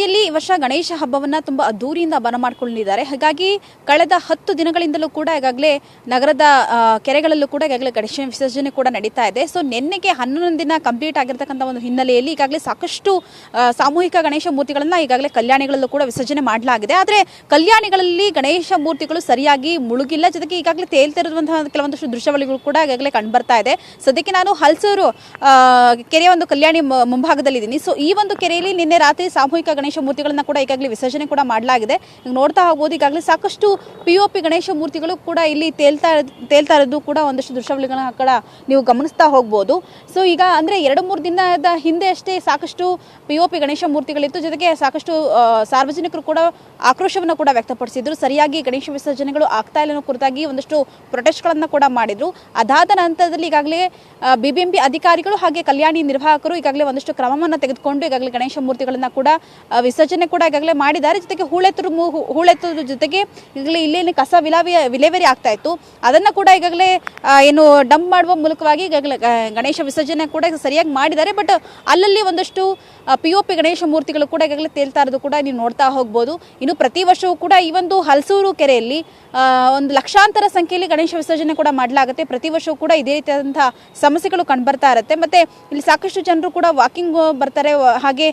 ಶಿರಸಿಯಲ್ಲಿ ಈ ವರ್ಷ ಗಣೇಶ ಹಬ್ಬವನ್ನ ತುಂಬಾ ಅದ್ದೂರಿಯಿಂದ ಬರಮಾಡಿಕೊಂಡಿದ್ದಾರೆ ಹಾಗಾಗಿ ಕಳೆದ ಹತ್ತು ದಿನಗಳಿಂದಲೂ ಕೂಡ ಈಗಾಗಲೇ ನಗರದ ಕೆರೆಗಳಲ್ಲೂ ಕೂಡ ಈಗಾಗಲೇ ಗಣೇಶ ವಿಸರ್ಜನೆ ಕೂಡ ನಡೀತಾ ಇದೆ. ಸೊ ನಿನ್ನೆಗೆ ಹನ್ನೊಂದು ದಿನ ಕಂಪ್ಲೀಟ್ ಆಗಿರ್ತಕ್ಕಂಥ ಒಂದು ಹಿನ್ನೆಲೆಯಲ್ಲಿ ಈಗಾಗಲೇ ಸಾಕಷ್ಟು ಸಾಮೂಹಿಕ ಗಣೇಶ ಮೂರ್ತಿಗಳನ್ನ ಈಗಾಗಲೇ ಕಲ್ಯಾಣಿಗಳಲ್ಲೂ ಕೂಡ ವಿಸರ್ಜನೆ ಮಾಡಲಾಗಿದೆ. ಆದರೆ ಕಲ್ಯಾಣಿಗಳಲ್ಲಿ ಗಣೇಶ ಮೂರ್ತಿಗಳು ಸರಿಯಾಗಿ ಮುಳುಗಿಲ್ಲ. ಜೊತೆಗೆ ಈಗಾಗಲೇ ತೇಲ್ತಿರುವಂತಹ ಕೆಲವೊಂದಷ್ಟು ದೃಶ್ಯಾವಳಿಗಳು ಕೂಡ ಈಗಾಗಲೇ ಕಂಡುಬರ್ತಾ ಇದೆ. ಸದ್ಯಕ್ಕೆ ನಾನು ಹಲಸೂರು ಕೆರೆಯ ಒಂದು ಕಲ್ಯಾಣಿ ಮುಂಭಾಗದಲ್ಲಿ ಇದ್ದೀನಿ ಸೊ ಈ ಒಂದು ಕೆರೆಯಲ್ಲಿ ನಿನ್ನೆ ರಾತ್ರಿ ಸಾಮೂಹಿಕ ಗಣೇಶ ಮೂರ್ತಿಗಳನ್ನ ಕೂಡ ಈಗಾಗಲೇ ವಿಸರ್ಜನೆ ಕೂಡ ಮಾಡಲಾಗಿದೆ. ನೋಡ್ತಾ ಹೋಗ್ಬೋದು, ಈಗಾಗಲೇ ಸಾಕಷ್ಟು ಪಿ ಒ ಪಿ ಗಣೇಶ ಮೂರ್ತಿಗಳು ಕೂಡ ಇಲ್ಲಿ ತೇಲ್ತಾ ತೇಲ್ತಾ ಇರೋದು ಕೂಡ ಒಂದಷ್ಟು ದೃಶ್ಯಾವಳಿಗಳನ್ನ ಕೂಡ ನೀವು ಗಮನಿಸ್ತಾ ಹೋಗ್ಬೋದು. ಸೊ ಈಗ ಅಂದ್ರೆ ಎರಡು ಮೂರು ದಿನದ ಹಿಂದೆ ಅಷ್ಟೇ ಸಾಕಷ್ಟು ಪಿ ಒ ಪಿ ಗಣೇಶ ಮೂರ್ತಿಗಳಿತ್ತು. ಜೊತೆಗೆ ಸಾಕಷ್ಟು ಸಾರ್ವಜನಿಕರು ಕೂಡ ಆಕ್ರೋಶವನ್ನು ಕೂಡ ವ್ಯಕ್ತಪಡಿಸಿದ್ರು. ಸರಿಯಾಗಿ ಗಣೇಶ ವಿಸರ್ಜನೆಗಳು ಆಗ್ತಾ ಇಲ್ಲ ಕುರಿತಾಗಿ ಒಂದಷ್ಟು ಪ್ರೊಟೆಸ್ಟ್ಗಳನ್ನ ಕೂಡ ಮಾಡಿದ್ರು. ಅದಾದ ನಂತರದಲ್ಲಿ ಈಗಾಗಲೇ ಬಿಬಿಎಂಪಿ ಅಧಿಕಾರಿಗಳು ಹಾಗೆ ಕಲ್ಯಾಣಿ ನಿರ್ವಾಹಕರು ಈಗಾಗಲೇ ಒಂದಷ್ಟು ಕ್ರಮವನ್ನು ತೆಗೆದುಕೊಂಡು ಈಗಾಗಲೇ ಗಣೇಶ ಮೂರ್ತಿಗಳನ್ನ ಕೂಡ ವಿಸರ್ಜನೆ ಕೂಡ ಈಗಾಗಲೇ ಮಾಡಿದ್ದಾರೆ. ಜೊತೆಗೆ ಹೂಳೆತ್ತರು ಹೂಳೆತ್ತುದ್ರ ಜೊತೆಗೆ ಈಗಾಗಲೇ ಇಲ್ಲೇನು ಕಸ ವಿಲಾವಿ ವಿಲೇವರಿ ಆಗ್ತಾ ಇತ್ತು. ಅದನ್ನು ಕೂಡ ಈಗಾಗಲೇ ಏನು ಡಂಪ್ ಮಾಡುವ ಮೂಲಕವಾಗಿ ಈಗಾಗಲೇ ಗಣೇಶ ವಿಸರ್ಜನೆ ಕೂಡ ಸರಿಯಾಗಿ ಮಾಡಿದ್ದಾರೆ. ಬಟ್ ಅಲ್ಲಲ್ಲಿ ಒಂದಷ್ಟು ಪಿ ಒ ಪಿ ಗಣೇಶ ಮೂರ್ತಿಗಳು ಕೂಡ ಈಗಾಗಲೇ ತೇಲ್ತಾ ಇರೋದು ಕೂಡ ನೀವು ನೋಡ್ತಾ ಹೋಗ್ಬೋದು. ಇನ್ನು ಪ್ರತಿ ವರ್ಷವೂ ಕೂಡ ಈ ಒಂದು ಹಲಸೂರು ಕೆರೆಯಲ್ಲಿ ಒಂದು ಲಕ್ಷಾಂತರ ಸಂಖ್ಯೆಯಲ್ಲಿ ಗಣೇಶ ವಿಸರ್ಜನೆ ಕೂಡ ಮಾಡಲಾಗುತ್ತೆ. ಪ್ರತಿ ವರ್ಷವೂ ಕೂಡ ಇದೇ ರೀತಿಯಾದಂತಹ ಸಮಸ್ಯೆಗಳು ಕಂಡುಬರ್ತಾ ಇರುತ್ತೆ. ಮತ್ತೆ ಇಲ್ಲಿ ಸಾಕಷ್ಟು ಜನರು ಕೂಡ ವಾಕಿಂಗ್ ಬರ್ತಾರೆ. ಹಾಗೆ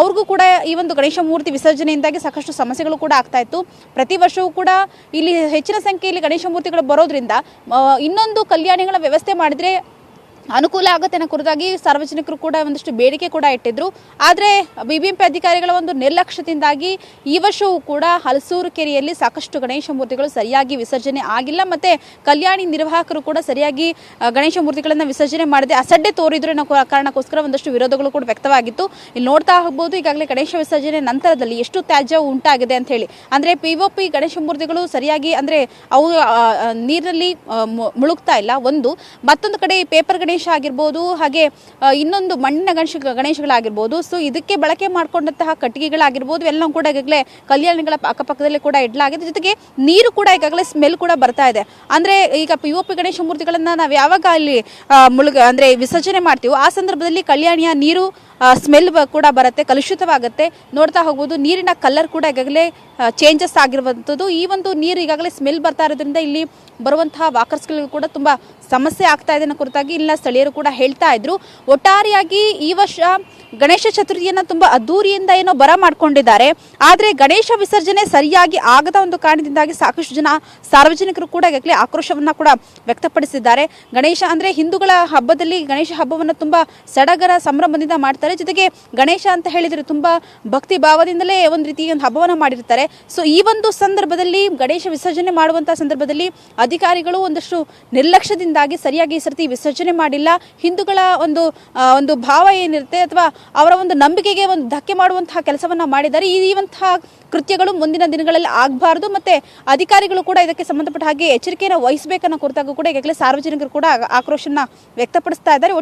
ಅವ್ರಿಗೂ ಕೂಡ ಈ ಒಂದು ಗಣೇಶ ಮೂರ್ತಿ ವಿಸರ್ಜನೆಯಿಂದಾಗಿ ಸಾಕಷ್ಟು ಸಮಸ್ಯೆಗಳು ಕೂಡ ಆಗ್ತಾ ಇತ್ತು. ಪ್ರತಿ ವರ್ಷವೂ ಕೂಡ ಇಲ್ಲಿ ಹೆಚ್ಚಿನ ಸಂಖ್ಯೆಯಲ್ಲಿ ಗಣೇಶ ಮೂರ್ತಿಗಳು ಬರೋದ್ರಿಂದ ಇನ್ನೊಂದು ಕಲ್ಯಾಣಿಗಳ ವ್ಯವಸ್ಥೆ ಮಾಡಿದ್ರೆ ಅನುಕೂಲ ಆಗುತ್ತೆ ಅನ್ನೋ ಕುರಿತಾಗಿ ಸಾರ್ವಜನಿಕರು ಕೂಡ ಒಂದಷ್ಟು ಬೇಡಿಕೆ ಕೂಡ ಇಟ್ಟಿದ್ರು. ಆದರೆ ಬಿಬಿಎಂಪಿ ಅಧಿಕಾರಿಗಳ ಒಂದು ನಿರ್ಲಕ್ಷ್ಯದಿಂದಾಗಿ ಈ ವರ್ಷವೂ ಕೂಡ ಹಲಸೂರು ಕೆರೆಯಲ್ಲಿ ಸಾಕಷ್ಟು ಗಣೇಶ ಮೂರ್ತಿಗಳು ಸರಿಯಾಗಿ ವಿಸರ್ಜನೆ ಆಗಿಲ್ಲ ಮತ್ತೆ ಕಲ್ಯಾಣಿ ನಿರ್ವಾಹಕರು ಕೂಡ ಸರಿಯಾಗಿ ಗಣೇಶ ಮೂರ್ತಿಗಳನ್ನು ವಿಸರ್ಜನೆ ಮಾಡದೆ ಅಸಡ್ಡೆ ತೋರಿದ್ರು ಅನ್ನೋ ಕಾರಣಕ್ಕೋಸ್ಕರ ಒಂದಷ್ಟು ವಿರೋಧಗಳು ಕೂಡ ವ್ಯಕ್ತವಾಗಿತ್ತು. ಇಲ್ಲಿ ನೋಡ್ತಾ ಹೋಗ್ಬೋದು, ಈಗಾಗಲೇ ಗಣೇಶ ವಿಸರ್ಜನೆ ನಂತರದಲ್ಲಿ ಎಷ್ಟು ತ್ಯಾಜ್ಯ ಉಂಟಾಗಿದೆ ಅಂತ ಹೇಳಿ. ಅಂದ್ರೆ ಪಿ ಗಣೇಶ ಮೂರ್ತಿಗಳು ಸರಿಯಾಗಿ ಅಂದ್ರೆ ಅವು ನೀರಿನಲ್ಲಿ ಮುಳುಗ್ತಾ ಇಲ್ಲ. ಒಂದು, ಮತ್ತೊಂದು ಕಡೆ ಪೇಪರ್ ಗಣೇಶ ಆಗಿರ್ಬೋದು, ಹಾಗೆ ಇನ್ನೊಂದು ಮಣ್ಣಿನ ಗಣೇಶ, ಗಣೇಶಗಳಾಗಿರ್ಬೋದು. ಸೊ ಇದಕ್ಕೆ ಬಳಕೆ ಮಾಡಿಕೊಂಡಂತಹ ಕಟ್ಟಿಗೆಗಳಾಗಿರ್ಬೋದು ಎಲ್ಲ ಕೂಡ ಈಗಾಗಲೇ ಕಲ್ಯಾಣಿಗಳ ಅಕ್ಕಪಕ್ಕದಲ್ಲಿ ಕೂಡ ಇಡಲಾಗಿದೆ. ಜೊತೆಗೆ ನೀರು ಕೂಡ ಈಗಾಗಲೇ ಸ್ಮೆಲ್ ಕೂಡ ಬರ್ತಾ ಇದೆ. ಅಂದರೆ, ಈಗ ಪಿ ಒ ಪಿ ಗಣೇಶ ಮೂರ್ತಿಗಳನ್ನು ನಾವು ಯಾವಾಗ ಅಲ್ಲಿ ಮುಳುಗ, ಅಂದರೆ ವಿಸರ್ಜನೆ ಮಾಡ್ತೀವೋ, ಆ ಸಂದರ್ಭದಲ್ಲಿ ಕಲ್ಯಾಣಿಯ ನೀರು ಸ್ಮೆಲ್ ಕೂಡ ಬರುತ್ತೆ, ಕಲುಷಿತವಾಗುತ್ತೆ. ನೋಡ್ತಾ ಹೋಗ್ಬೋದು, ನೀರಿನ ಕಲರ್ ಕೂಡ ಈಗಾಗಲೇ ಚೇಂಜಸ್ ಆಗಿರುವಂಥದ್ದು. ಈ ಒಂದು ನೀರು ಈಗಾಗಲೇ ಸ್ಮೆಲ್ ಬರ್ತಾ ಇರೋದ್ರಿಂದ ಇಲ್ಲಿ ಬರುವಂತಹ ವಾಕರ್ಸ್ಗಳಿಗೂ ಕೂಡ ತುಂಬ ಸಮಸ್ಯೆ ಆಗ್ತಾ ಇದೆ ಕುರಿತಾಗಿ ಇಲ್ಲಿನ ಸ್ಥಳೀಯರು ಕೂಡ ಹೇಳ್ತಾ ಇದ್ರು. ಒಟ್ಟಾರೆಯಾಗಿ ಈ ವರ್ಷ ಗಣೇಶ ಚತುರ್ಥಿಯನ್ನ ತುಂಬಾ ಅದ್ದೂರಿಯಿಂದ ಏನೋ ಬರ ಮಾಡ್ಕೊಂಡಿದ್ದಾರೆ. ಆದರೆ ಗಣೇಶ ವಿಸರ್ಜನೆ ಸರಿಯಾಗಿ ಆಗದ ಒಂದು ಕಾರಣದಿಂದಾಗಿ ಸಾಕಷ್ಟು ಜನ ಸಾರ್ವಜನಿಕರು ಕೂಡ ಈಗಾಗಲೇ ಆಕ್ರೋಶವನ್ನ ಕೂಡ ವ್ಯಕ್ತಪಡಿಸಿದ್ದಾರೆ. ಗಣೇಶ ಅಂದ್ರೆ ಹಿಂದೂಗಳ ಹಬ್ಬದಲ್ಲಿ ಗಣೇಶ ಹಬ್ಬವನ್ನ ತುಂಬಾ ಸಡಗರ ಸಂಭ್ರಮದಿಂದ ಮಾಡ್ತಾರೆ. ಜೊತೆಗೆ ಗಣೇಶ ಅಂತ ಹೇಳಿದ್ರೆ ತುಂಬಾ ಭಕ್ತಿ ಭಾವದಿಂದಲೇ ಒಂದು ರೀತಿ ಒಂದು ಹಬ್ಬವನ್ನ ಮಾಡಿರ್ತಾರೆ. ಸೊ ಈ ಒಂದು ಸಂದರ್ಭದಲ್ಲಿ ಗಣೇಶ ವಿಸರ್ಜನೆ ಮಾಡುವಂತಹ ಸಂದರ್ಭದಲ್ಲಿ ಅಧಿಕಾರಿಗಳು ಒಂದಷ್ಟು ನಿರ್ಲಕ್ಷ್ಯದಿಂದಾಗಿ ಸರಿಯಾಗಿ ಈ ಸರ್ತಿ ವಿಸರ್ಜನೆ ಮಾಡಿಲ್ಲ. ಹಿಂದೂಗಳ ಒಂದು ಒಂದು ಭಾವ ಏನಿರುತ್ತೆ ಅಥವಾ ಅವರ ಒಂದು ನಂಬಿಕೆಗೆ ಒಂದು ಧಕ್ಕೆ ಮಾಡುವಂತಹ ಕೆಲಸವನ್ನು ಮಾಡಿದ್ದಾರೆ. ಈ ಇವಂತಹ ಕೃತ್ಯಗಳು ಮುಂದಿನ ದಿನಗಳಲ್ಲಿ ಆಗಬಾರ್ದು ಮತ್ತೆ ಅಧಿಕಾರಿಗಳು ಕೂಡ ಇದಕ್ಕೆ ಸಂಬಂಧಪಟ್ಟ ಹಾಗೆ ಎಚ್ಚರಿಕೆಯನ್ನು ವಹಿಸಬೇಕನ್ನೋ ಕುರಿತಾಗೂ ಕೂಡ ಈಗಾಗಲೇ ಸಾರ್ವಜನಿಕರು ಕೂಡ ಆಕ್ರೋಶನ ವ್ಯಕ್ತಪಡಿಸ್ತಾ ಇದ್ದಾರೆ.